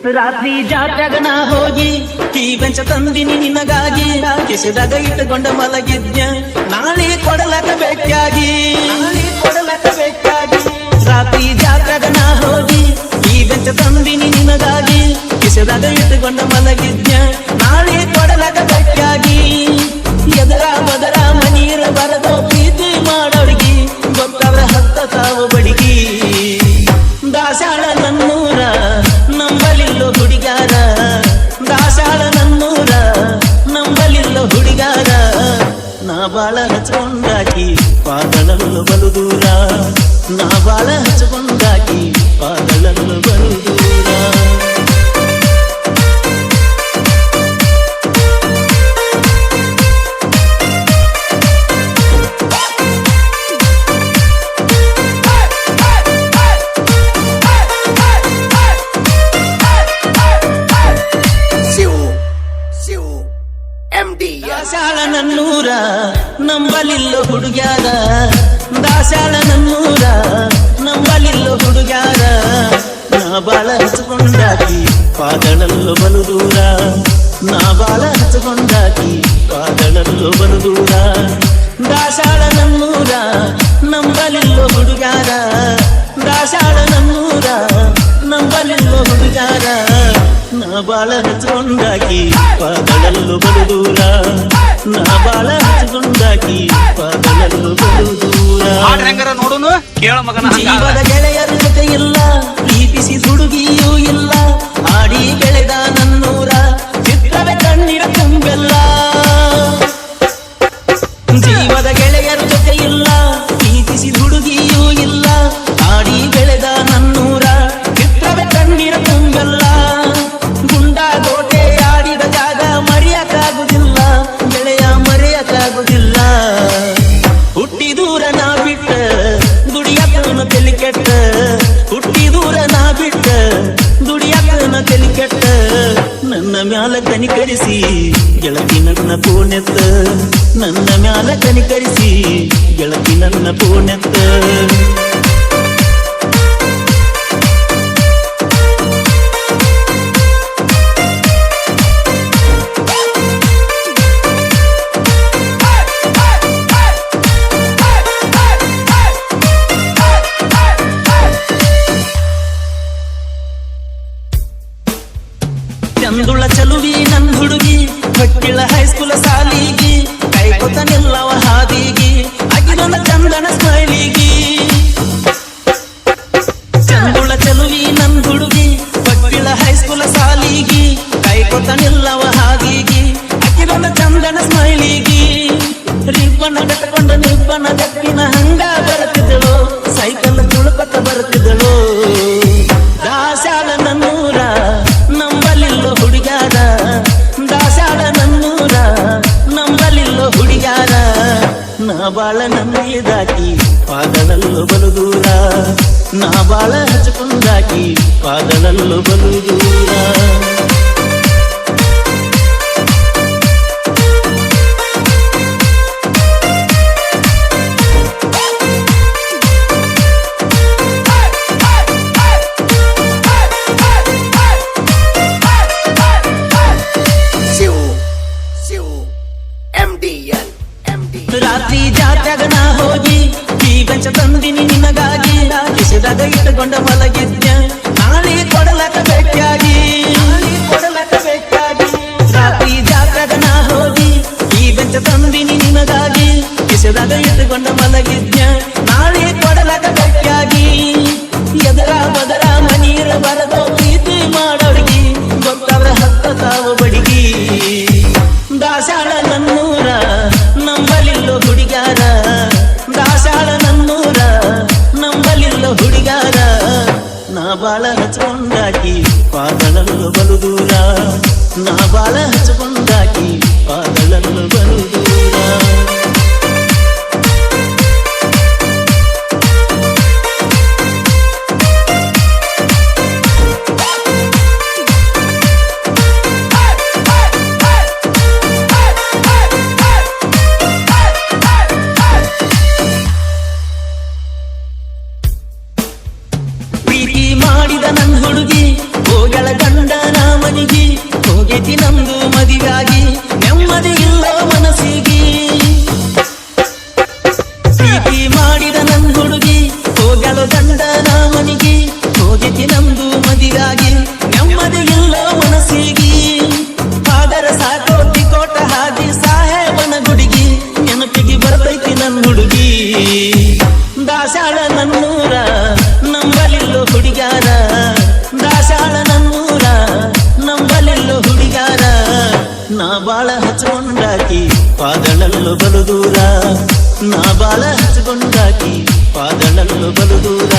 ರಾತ್ರಿ ಜಾತ್ರೆಗ ನಾ ಹೋಗಿ ಕೀ ಬೆಂಚ ತಂದಿನಿ ನಿನಗಾಗಿ. ಕಿಸಿದಾಗ ಇಟ್ಟುಕೊಂಡ ಮಲಗಿದ್ಯ ನಾಳೆ ಕೊಡಲಕ ಬೇಕಾಗಿ ಬಾಳ ಹಚ್ಕೊಂಡಾಕಿ ಪಾದಳಲ್ಲು ಬಲು ದೂರ ನಾ ಬಾಳ ಹಚ್ಕೊಂಡಾಕಿ ನಂಬಲಿಲ್ಲೋ ಹುಡುಗ್ಯಾರ. ದಾಸಾಳ ನನ್ನೂರ ನಂಬಲಿಲ್ಲೋ ಹುಡುಗ್ಯಾರ. ನಾ ಬಾಳ ಹಚ್ಚಿಕೊಂಡಾಕಿ ಪಾದಳಲ್ಲೋ ಬಲು ದೂರ. ನಾ ಬಾಳ ಹಚ್ಚಿಕೊಂಡಾಕಿ ಪಾದಳಲ್ಲೋ ಬಲು ದೂರ. ದಾಸಾಳ ನನ್ನೂರ ನಂಬಲಿಲ್ಲೋ ಹುಡುಗ್ಯಾರ. ದಾಸಾಳ ನನ್ನೂರ ನಂಬಲಿಲ್ಲೋ ಹುಡುಗ್ಯಾರ. ನಾ ಬಾಳ ಹಚ್ಚಿಕೊಂಡಾಕಿ ಪಾದಳಲ್ಲು ಬಲು ದೂರ. ನಾ ಬಾಳ ಹಚ್ಕೊಂಡಾಕಿ ಪಾದಳಲ್ಲು ಬಲು ದೂರ. ಹಾಡ್ರಿ ಹೆಂಗಾರ ನೋಡುನು? ಕೇಳ ಮಗನ. ಜೀವದ ಗೆಳೆಯರ ಜೊತೆ ಇಲ್ಲ ಪ್ರೀತಿಸಿ ಹುಡುಗಿಯೂ ಇಲ್ಲ ಆಡಿ ಬೆಳೆದ ನನ್ನೂರ ಚಿತ್ರವೇ ಕಣ್ಣಿರ ತುಂಬೆಲ್ಲ. ಜೀವದ ಗೆಳೆಯರ ಜೊತೆ ಇಲ್ಲ ಮ್ಯಾಲ ಕನಿಕರಿಸಿ ಗೆಳತಿ ನನ್ನ ಪೂನೆತ್ತ. ನನ್ನ ಮ್ಯಾಲ ಕನಿಕರಿಸಿ ಗೆಳತಿ ನನ್ನ ಪೂನೆತ್ತ. ಕೈಕೊತ ನಿಲ್ಲವ ಹಾಗೀಗಿ. ಅಗಿದೊಂದ ಚಂದನ ಸ್ಮೈಲಿಗಿ. ರಿಬ್ಬನ ಕಟ್ಕೊಂಡು ನಿಬ್ಬನ ಕಟ್ಟಿನ ಹಂಗ ಬರ್ತಿದ್ದಳು ಸೈಕಲ್ ತುಳುಕತ ಬರ್ತಿದ್ದಳು ದಾಸಾಳ ನನ್ನೂರ ನಂಬಲಿಲ್ಲೋ ಹುಡುಗಾರ ದಾಸಾಳ ನನ್ನೂರ ನಂಬಲಿಲ್ಲೋ ಹುಡುಗಾರ ನಾ ಬಾಳ ನಂಬಿದಾಕಿ ಪಾದಳಲ್ಲೂ ಬಲು ದೂರ. ನಾ ಬಾಳ ಹಚ್ಕೊಂಡಾಕಿ ಪಾದಳಲ್ಲೂ ಬಲು ದೂರ. ಕಿಸಿದಾಗ ನಾ ಬಾಳ ಮಾಡಿದ ನನ್ನ ಹುಡುಗಿ ಹೋಗಳ ಗಂಡನ ಮನೆಗೆ. ಪ್ರೀತಿ ನಂದು ಮದುವೆಯಾಗಿ ಪಾದಳಲ್ಲು ಬಲು ದೂರ ನಾ ಬಾಲ ಹಚ್ಚಿಕೊಂಡಾಕಿ ಪಾದಳಲ್ಲು ಬಲು ದೂರ